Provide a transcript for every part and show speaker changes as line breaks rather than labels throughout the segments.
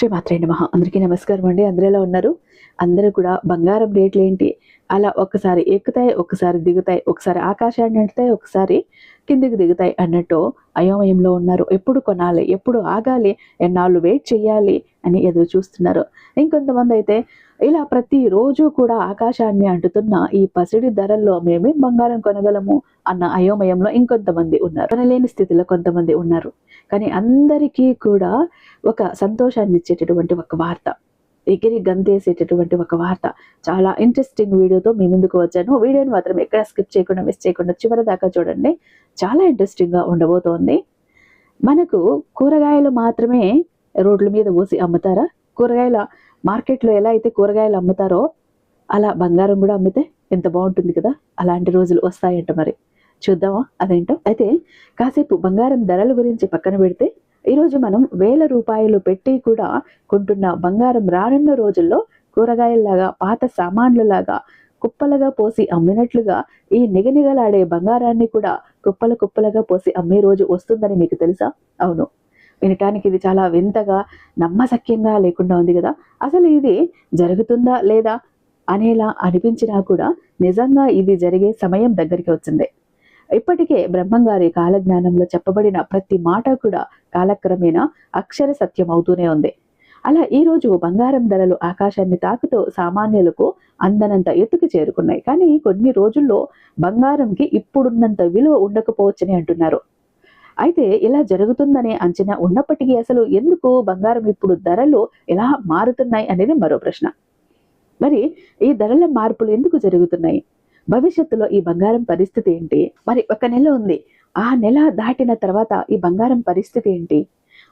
శ్రీ మాత్రే అందరికీ నమస్కారం అండి. అందరిలో ఉన్నారు? అందరూ కూడా బంగారం రేట్లు ఏంటి అలా ఒక్కసారి ఎక్కుతాయి ఒక్కసారి దిగుతాయి ఒకసారి ఆకాశాన్ని అంటుతాయి ఒకసారి కిందికి దిగుతాయి అన్నట్టు అయోమయంలో ఉన్నారు. ఎప్పుడు కొనాలి? ఎప్పుడు ఆగాలి? ఎన్నాళ్ళు వెయిట్ చేయాలి అని ఎదురు చూస్తున్నారు. ఇంకొంతమంది అయితే ఇలా ప్రతిరోజు కూడా ఆకాశాన్ని అంటుతున్న ఈ పసిడి ధరల్లో మేమే బంగారం కొనగలము అన్న అయోమయంలో ఇంకొంతమంది ఉన్నారు. కొనలేని స్థితిలో కొంతమంది ఉన్నారు. కానీ అందరికీ కూడా ఒక సంతోషాన్ని ఇచ్చేటటువంటి ఒక వార్త ఎగిరి గంతేసేటటువంటి ఒక వార్త. చాలా ఇంట్రెస్టింగ్ వీడియోతో మీ ముందుకు వచ్చాను. వీడియోని మాత్రం ఎక్కడ స్కిప్ చేయకుండా మిస్ చేయకుండా చివరి దాకా చూడండి. చాలా ఇంట్రెస్టింగ్గా ఉండబోతోంది. మనకు కూరగాయలు మాత్రమే రోడ్ల మీద పోసి అమ్ముతారా? కూరగాయల మార్కెట్లో ఎలా అయితే కూరగాయలు అమ్ముతారో అలా బంగారం కూడా అమ్మితే ఎంత బాగుంటుంది కదా? అలాంటి రోజులు వస్తాయంట మరి. చూద్దామా అదేంటో? అయితే కాసేపు బంగారం ధరల గురించి పక్కన పెడితే ఈరోజు మనం వేల రూపాయలు పెట్టి కూడా కొంటున్న బంగారం రానున్న రోజుల్లో కూరగాయల్లాగా పాత సామాన్లలాగా కుప్పలుగా పోసి అమ్మినట్లుగా ఈ నిగనిగలాడే బంగారాన్ని కూడా కుప్పలు కుప్పలుగా పోసి అమ్మే రోజు వస్తుందని మీకు తెలుసా? అవును. వినటానికి ఇది చాలా వింతగా నమ్మశక్యంగా లేకుండా ఉంది కదా? అసలు ఇది జరుగుతుందా లేదా అనేలా అనిపించినా కూడా నిజంగా ఇది జరిగే సమయం దగ్గరికి వచ్చింది. ఇప్పటికే బ్రహ్మంగారి కాలజ్ఞానంలో చెప్పబడిన ప్రతి మాట కూడా కాలక్రమేణా అక్షర సత్యం అవుతూనే ఉంది. అలా ఈ రోజు బంగారం ధరలు ఆకాశాన్ని తాకుతూ సామాన్యులకు అందనంత ఎత్తుకు చేరుకున్నాయి. కానీ కొన్ని రోజుల్లో బంగారంకి ఇప్పుడున్నంత విలువ ఉండకపోవచ్చని అంటున్నారు. అయితే ఇలా జరుగుతుందనే అంచనా ఉన్నప్పటికీ అసలు ఎందుకు బంగారం ఇప్పుడు ధరలు ఎలా మారుతున్నాయి అనేది మరో ప్రశ్న. మరి ఈ ధరల మార్పులు ఎందుకు జరుగుతున్నాయి? భవిష్యత్తులో ఈ బంగారం పరిస్థితి ఏంటి? మరి ఒక నెల ఉంది. ఆ నెల దాటిన తర్వాత ఈ బంగారం పరిస్థితి ఏంటి?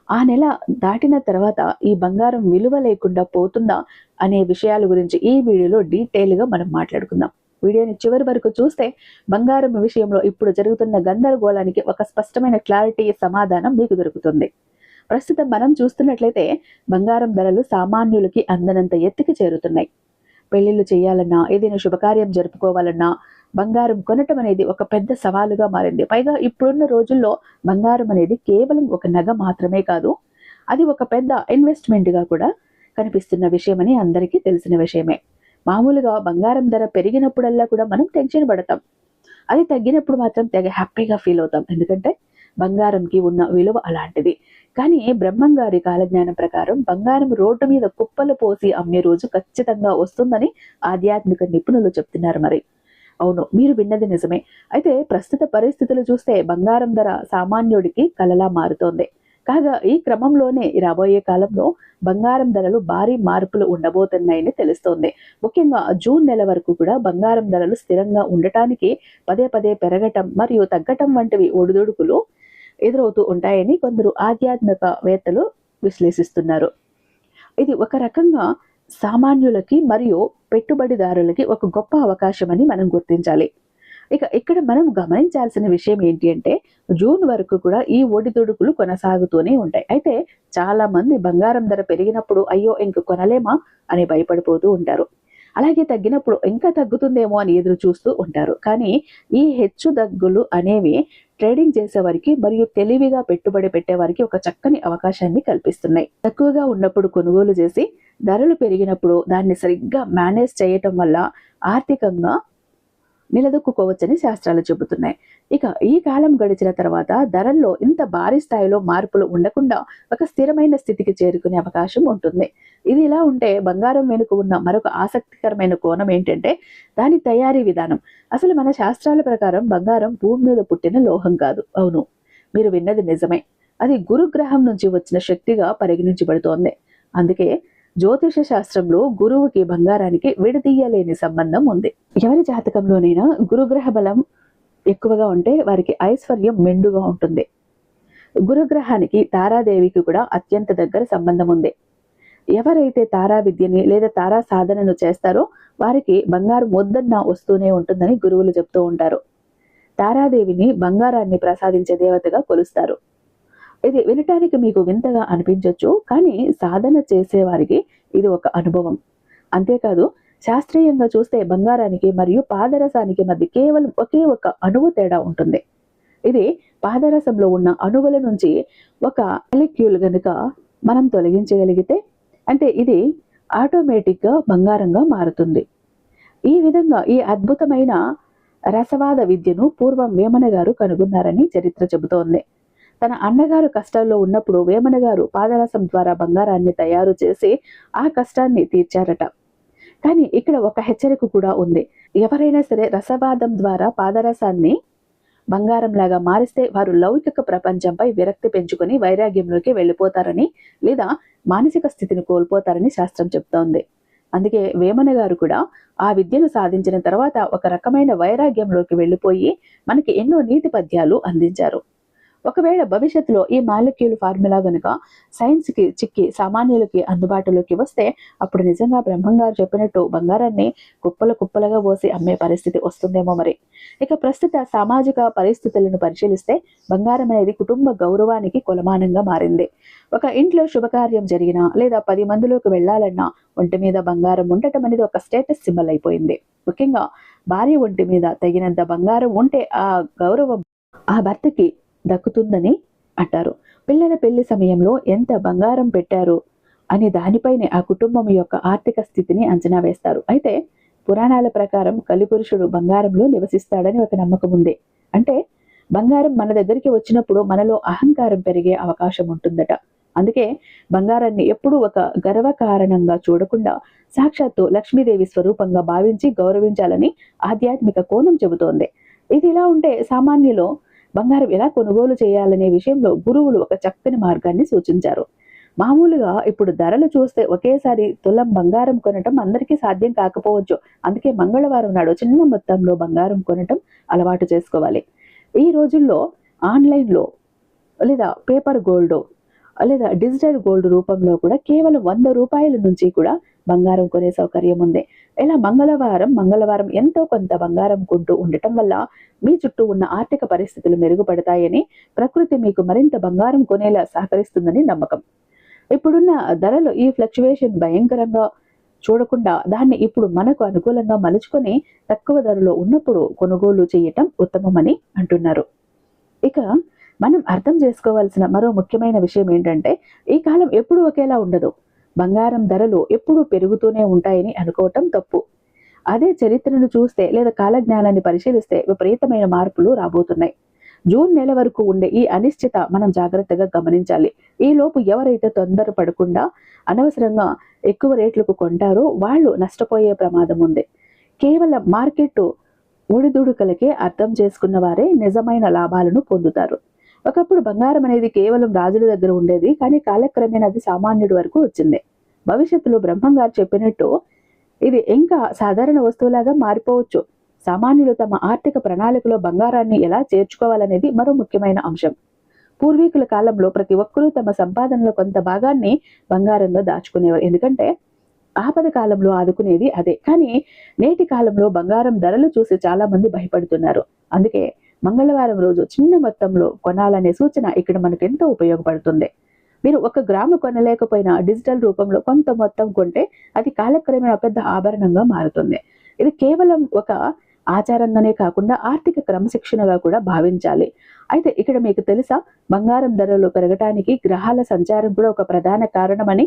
ఆ నెల దాటిన తర్వాత ఈ బంగారం విలువ లేకుండా పోతుందా అనే విషయాల గురించి ఈ వీడియోలో డీటెయిల్గా మనం మాట్లాడుకుందాం. వీడియోని చివరి వరకు చూస్తే బంగారం విషయంలో ఇప్పుడు జరుగుతున్న గందరగోళానికి ఒక స్పష్టమైన క్లారిటీ సమాధానం మీకు దొరుకుతుంది. ప్రస్తుతం మనం చూస్తున్నట్లయితే బంగారం ధరలు సామాన్యులకి అందనంత ఎత్తుకి చేరుతున్నాయి. పెళ్ళిళ్ళు చేయాలన్నా ఏదైనా శుభకార్యం జరుపుకోవాలన్నా బంగారం కొనటం అనేది ఒక పెద్ద సవాలుగా మారింది. పైగా ఇప్పుడున్న రోజుల్లో బంగారం అనేది కేవలం ఒక నగ మాత్రమే కాదు అది ఒక పెద్ద ఇన్వెస్ట్మెంట్గా కూడా కనిపిస్తున్న విషయమని అందరికీ తెలిసిన విషయమే. మామూలుగా బంగారం ధర పెరిగినప్పుడల్లా కూడా మనం టెన్షన్ పడతాం. అది తగ్గినప్పుడు మాత్రం తెగ హ్యాపీగా ఫీల్ అవుతాం. ఎందుకంటే బంగారంకి ఉన్న విలువ అలాంటిది. కానీ బ్రహ్మంగారి కాలజ్ఞానం ప్రకారం బంగారం రోడ్డు మీద కుప్పలు పోసి అమ్మే రోజు ఖచ్చితంగా వస్తుందని ఆధ్యాత్మిక నిపుణులు చెప్తున్నారు మరి. అవును మీరు విన్నది నిజమే. అయితే ప్రస్తుత పరిస్థితులు చూస్తే బంగారం ధర సామాన్యుడికి కలలా మారుతోంది. కాగా ఈ క్రమంలోనే రాబోయే కాలంలో బంగారం ధరలు భారీ మార్పులు ఉండబోతున్నాయని తెలుస్తోంది. ముఖ్యంగా జూన్ నెల వరకు కూడా బంగారం ధరలు స్థిరంగా ఉండటానికి పదే పదే పెరగటం మరియు తగ్గటం వంటివి ఒడిదుడుకులు ఎదురవుతూ ఉంటాయని కొందరు ఆధ్యాత్మికవేత్తలు విశ్లేషిస్తున్నారు. ఇది ఒక రకంగా సామాన్యులకి మరియు పెట్టుబడిదారులకి ఒక గొప్ప అవకాశమని మనం గుర్తించాలి. ఇక ఇక్కడ మనం గమనించాల్సిన విషయం ఏంటి అంటే జూన్ వరకు కూడా ఈ ఒడిదుడుకులు కొనసాగుతూనే ఉంటాయి. అయితే చాలా మంది బంగారం ధర పెరిగినప్పుడు అయ్యో ఇంక కొనలేమా అని భయపడిపోతూ ఉంటారు. అలాగే తగ్గినప్పుడు ఇంకా తగ్గుతుందేమో అని ఎదురు చూస్తూ ఉంటారు. కానీ ఈ హెచ్చు దగ్గులు అనేవి ట్రేడింగ్ చేసేవారికి మరియు తెలివిగా పెట్టుబడి పెట్టేవారికి ఒక చక్కని అవకాశాన్ని కల్పిస్తున్నాయి. తక్కువగా ఉన్నప్పుడు కొనుగోలు చేసి ధరలు పెరిగినప్పుడు దాన్ని సరిగ్గా మేనేజ్ చేయటం వల్ల ఆర్థికంగా నిలదొక్కుకోవచ్చని శాస్త్రాలు చెబుతున్నాయి. ఇక ఈ కాలం గడిచిన తర్వాత ధరల్లో ఇంత భారీ స్థాయిలో మార్పులు ఉండకుండా ఒక స్థిరమైన స్థితికి చేరుకునే అవకాశం ఉంటుంది. ఇది ఇలా ఉంటే బంగారం వెనుక ఉన్న మరొక ఆసక్తికరమైన కోణం ఏంటంటే దాని తయారీ విధానం. అసలు మన శాస్త్రాల ప్రకారం బంగారం భూమి మీద పుట్టిన లోహం కాదు. అవును మీరు విన్నది నిజమే. అది గురుగ్రహం నుంచి వచ్చిన శక్తిగా పరిగణించబడుతోంది. అందుకే జ్యోతిష శాస్త్రంలో గురువుకి బంగారానికి విడదీయలేని సంబంధం ఉంది. ఎవరి జాతకంలోనైనా గురుగ్రహ బలం ఎక్కువగా ఉంటే వారికి ఐశ్వర్యం మెండుగా ఉంటుంది. గురుగ్రహానికి తారాదేవికి కూడా అత్యంత దగ్గర సంబంధం ఉంది. ఎవరైతే తారా విద్యని లేదా తారా సాధనను చేస్తారో వారికి బంగారం వద్దన్న వస్తూనే ఉంటుందని గురువులు చెప్తూ ఉంటారు. తారాదేవిని బంగారాన్ని ప్రసాదించే దేవతగా కొలుస్తారు. ఇది వినటానికి మీకు వింతగా అనిపించవచ్చు కానీ సాధన చేసేవారికి ఇది ఒక అనుభవం. అంతేకాదు శాస్త్రీయంగా చూస్తే బంగారానికి మరియు పాదరసానికి మధ్య కేవలం ఒకే ఒక అణువు తేడా ఉంటుంది. ఇది పాదరసంలో ఉన్న అణువుల నుంచి ఒక ఎలిక్యూల్ గనుక మనం తొలగించగలిగితే అంటే ఇది ఆటోమేటిక్గా బంగారంగా మారుతుంది. ఈ విధంగా ఈ అద్భుతమైన రసవాద విద్యను పూర్వం వేమన గారు కనుగొన్నారని చరిత్ర చెబుతోంది. తన అన్నగారు కష్టాల్లో ఉన్నప్పుడు వేమన గారు పాదరసం ద్వారా బంగారాన్ని తయారు చేసి ఆ కష్టాన్ని తీర్చారట. కానీ ఇక్కడ ఒక హెచ్చరిక కూడా ఉంది. ఎవరైనా సరే రసవాదం ద్వారా పాదరసాన్ని బంగారంలాగా మారిస్తే వారు లౌకిక ప్రపంచంపై విరక్తి పెంచుకొని వైరాగ్యంలోకి వెళ్ళిపోతారని లేదా మానసిక స్థితిని కోల్పోతారని శాస్త్రం చెప్తోంది. అందుకే వేమన గారు కూడా ఆ విద్యను సాధించిన తర్వాత ఒక రకమైన వైరాగ్యంలోకి వెళ్ళిపోయి మనకి ఎన్నో నీతి పద్యాలు అందించారు. ఒకవేళ భవిష్యత్తులో ఈ మాలిక్యూల్ ఫార్ములా గనుక సైన్స్కి చిక్కి సామాన్యులకి అందుబాటులోకి వస్తే అప్పుడు నిజంగా బ్రహ్మంగారు చెప్పినట్టు బంగారాన్ని కుప్పలు కుప్పలుగా పోసి అమ్మే పరిస్థితి వస్తుందేమో మరి. ఇక ప్రస్తుత సామాజిక పరిస్థితులను పరిశీలిస్తే బంగారం అనేది కుటుంబ గౌరవానికి కొలమానంగా మారింది. ఒక ఇంట్లో శుభకార్యం జరిగినా లేదా పది మందిలోకి వెళ్ళాలన్నా ఒంటి మీద బంగారం ఉండటం అనేది ఒక స్టేటస్ సింబల్ అయిపోయింది. ముఖ్యంగా భార్య ఒంటి మీద తగినంత బంగారం ఉంటే ఆ గౌరవం ఆ భర్తకి దక్కుతుందని అంటారు. పిల్లల పెళ్ళి సమయంలో ఎంత బంగారం పెట్టారు అనే దానిపైనే ఆ కుటుంబం యొక్క ఆర్థిక స్థితిని అంచనా వేస్తారు. అయితే పురాణాల ప్రకారం కలిపురుషుడు బంగారంలో నివసిస్తాడని ఒక నమ్మకం ఉంది. అంటే బంగారం మన దగ్గరికి వచ్చినప్పుడు మనలో అహంకారం పెరిగే అవకాశం ఉంటుందట. అందుకే బంగారాన్ని ఎప్పుడూ ఒక గర్వకారణంగా చూడకుండా సాక్షాత్తు లక్ష్మీదేవి స్వరూపంగా భావించి గౌరవించాలని ఆధ్యాత్మిక కోణం చెబుతోంది. ఇది ఇలా ఉంటే సామాన్యులో బంగారం ఎలా కొనుగోలు చేయాలనే విషయంలో గురువులు ఒక చక్కని మార్గాన్ని సూచించారు. మామూలుగా ఇప్పుడు ధరలు చూస్తే ఒకేసారి తులం బంగారం కొనటం అందరికీ సాధ్యం కాకపోవచ్చు. అందుకే మంగళవారం నాడు చిన్న మొత్తంలో బంగారం కొనటం అలవాటు చేసుకోవాలి. ఈ రోజుల్లో ఆన్లైన్లో లేదా పేపర్ గోల్డ్ లేదా డిజిటల్ గోల్డ్ రూపంలో కూడా కేవలం వంద రూపాయల నుంచి కూడా బంగారం కొనే సౌకర్యం ఉంది. ఇలా మంగళవారం మంగళవారం ఎంతో కొంత బంగారం కొంటూ ఉండటం వల్ల మీ చుట్టూ ఉన్న ఆర్థిక పరిస్థితులు మెరుగుపడతాయని ప్రకృతి మీకు మరింత బంగారం కొనేలా సహకరిస్తుందని నమ్మకం. ఇప్పుడున్న ధరలు ఈ ఫ్లక్చువేషన్ భయంకరంగా చూడకుండా దాన్ని ఇప్పుడు మనకు అనుకూలంగా మలుచుకొని తక్కువ ధరలో ఉన్నప్పుడు కొనుగోలు చేయటం ఉత్తమమని అంటున్నారు. ఇక మనం అర్థం చేసుకోవాల్సిన మరో ముఖ్యమైన విషయం ఏంటంటే ఈ కాలం ఎప్పుడూ ఒకేలా ఉండదు. బంగారం ధరలు ఎప్పుడూ పెరుగుతూనే ఉంటాయని అనుకోవటం తప్పు. అదే చరిత్రను చూస్తే లేదా కాలజ్ఞానాన్ని పరిశీలిస్తే విపరీతమైన మార్పులు రాబోతున్నాయి. జూన్ నెల వరకు ఉండే ఈ అనిశ్చిత మనం జాగ్రత్తగా గమనించాలి. ఈ లోపు ఎవరైతే తొందర పడకుండా అనవసరంగా ఎక్కువ రేట్లకు కొంటారో వాళ్ళు నష్టపోయే ప్రమాదం ఉంది. కేవలం మార్కెట్ ఒడిదుడుకలకే అర్థం చేసుకున్న వారే నిజమైన లాభాలను పొందుతారు. ఒకప్పుడు బంగారం అనేది కేవలం రాజుల దగ్గర ఉండేది కానీ కాలక్రమేణా అది సామాన్యుడి వరకు వచ్చింది. భవిష్యత్తులో బ్రహ్మం గారు చెప్పినట్టు ఇది ఇంకా సాధారణ వస్తువులాగా మారిపోవచ్చు. సామాన్యులు తమ ఆర్థిక ప్రణాళికలో బంగారాన్ని ఎలా చేర్చుకోవాలనేది మరో ముఖ్యమైన అంశం. పూర్వీకుల కాలంలో ప్రతి ఒక్కరూ తమ సంపాదనలో కొంత భాగాన్ని బంగారంగా దాచుకునేవారు. ఎందుకంటే ఆపద కాలంలో ఆదుకునేది అదే. కానీ నేటి కాలంలో బంగారం ధరలు చూసి చాలా మంది భయపడుతున్నారు. అందుకే మంగళవారం రోజు చిన్న మొత్తంలో కొనాలనే సూచన ఇక్కడ మనకు ఎంతో ఉపయోగపడుతుంది. మీరు ఒక గ్రాము కొనలేకపోయినా డిజిటల్ రూపంలో కొంత మొత్తం కొంటే అది కాలక్రమేణా పెద్ద ఆభరణంగా మారుతుంది. ఇది కేవలం ఒక ఆచారంగానే కాకుండా ఆర్థిక క్రమశిక్షణగా కూడా భావించాలి. అయితే ఇక్కడ మీకు తెలుసా బంగారం ధరలు పెరగటానికి గ్రహాల సంచారం కూడా ఒక ప్రధాన కారణమని?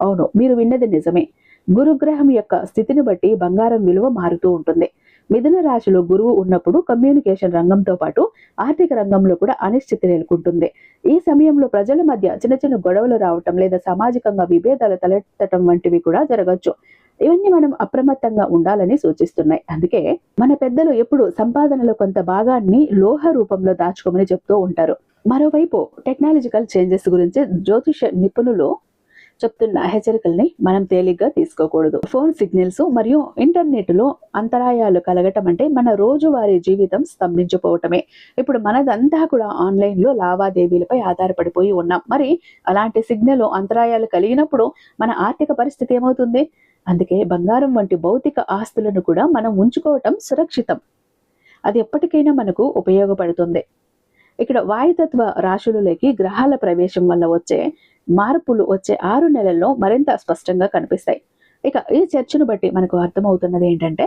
అవును మీరు విన్నది నిజమే. గురుగ్రహం యొక్క స్థితిని బట్టి బంగారం విలువ మారుతూ ఉంటుంది. మిథున రాశిలో గురువు ఉన్నప్పుడు కమ్యూనికేషన్ రంగంతో పాటు ఆర్థిక రంగంలో కూడా అనిశ్చితి నెలకొంటుంది. ఈ సమయంలో ప్రజల మధ్య చిన్న చిన్న గొడవలు రావటం లేదా సామాజికంగా విభేదాలు తలెత్తటం వంటివి కూడా జరగచ్చు. ఇవన్నీ మనం అప్రమత్తంగా ఉండాలని సూచిస్తున్నాయి. అందుకే మన పెద్దలు ఎప్పుడు సంపాదనలో కొంత భాగాన్ని లోహ రూపంలో దాచుకోమని చెప్తూ ఉంటారు. మరోవైపు టెక్నాలజికల్ చేంజెస్ గురించి జ్యోతిష నిపుణులు చెప్తున్న హెచ్చరికల్ని మనం తేలిగ్గా తీసుకోకూడదు. ఫోన్ సిగ్నల్స్ మరియు ఇంటర్నెట్లో అంతరాయాలు కలగటం అంటే మన రోజువారీ జీవితం స్తంభించిపోవటమే. ఇప్పుడు మనదంతా కూడా ఆన్లైన్లో లావాదేవీలపై ఆధారపడిపోయి ఉన్నాం. మరి అలాంటి సిగ్నల్ అంతరాయాలు కలిగినప్పుడు మన ఆర్థిక పరిస్థితి ఏమవుతుంది? అందుకే బంగారం వంటి భౌతిక ఆస్తులను కూడా మనం ఉంచుకోవటం సురక్షితం. అది ఎప్పటికైనా మనకు ఉపయోగపడుతుంది. ఇక్కడ వాయుతత్వ రాశులలోకి గ్రహాల ప్రవేశం వల్ల వచ్చే మార్పులు వచ్చే ఆరు నెలల్లో మరింత స్పష్టంగా కనిపిస్తాయి. ఇక ఈ చర్చను బట్టి మనకు అర్థమవుతున్నది ఏంటంటే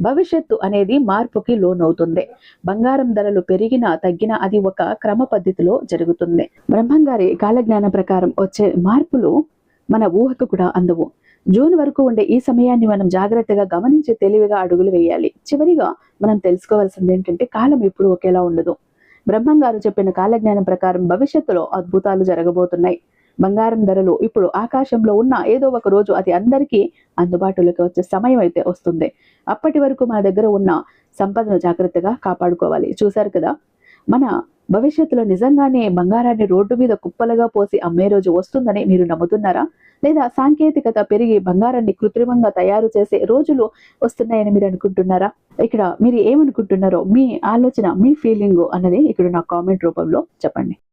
భవిష్యత్తు అనేది మార్పుకి లోనవుతుంది. బంగారం ధరలు పెరిగినా తగ్గినా అది ఒక క్రమ పద్ధతిలో జరుగుతుంది. బ్రహ్మంగారి కాలజ్ఞానం ప్రకారం వచ్చే మార్పులు మన ఊహకు కూడా అందవు. జూన్ వరకు ఉండే ఈ సమయాన్ని మనం జాగ్రత్తగా గమనించి తెలివిగా అడుగులు వేయాలి. చివరిగా మనం తెలుసుకోవాల్సింది ఏంటంటే కాలం ఎప్పుడు ఒకేలా ఉండదు. బ్రహ్మంగారు చెప్పిన కాలజ్ఞానం ప్రకారం భవిష్యత్తులో అద్భుతాలు జరగబోతున్నాయి. బంగారం ధరలు ఇప్పుడు ఆకాశంలో ఉన్న ఏదో ఒక రోజు అది అందరికీ అందుబాటులోకి వచ్చే సమయం అయితే వస్తుంది. అప్పటి వరకు మన దగ్గర ఉన్న సంపదను జాగ్రత్తగా కాపాడుకోవాలి. చూశారు కదా? మన భవిష్యత్తులో నిజంగానే బంగారాన్ని రోడ్డు మీద కుప్పలుగా పోసి అమ్మే రోజు వస్తుందని మీరు నమ్ముతున్నారా? లేదా సాంకేతికత పెరిగి బంగారాన్ని కృత్రిమంగా తయారు చేసే రోజులు వస్తున్నాయని మీరు అనుకుంటున్నారా? ఇక్కడ మీరు ఏమనుకుంటున్నారో మీ ఆలోచన మీ ఫీలింగ్ అన్నది ఇక్కడ నా కామెంట్ రూపంలో చెప్పండి.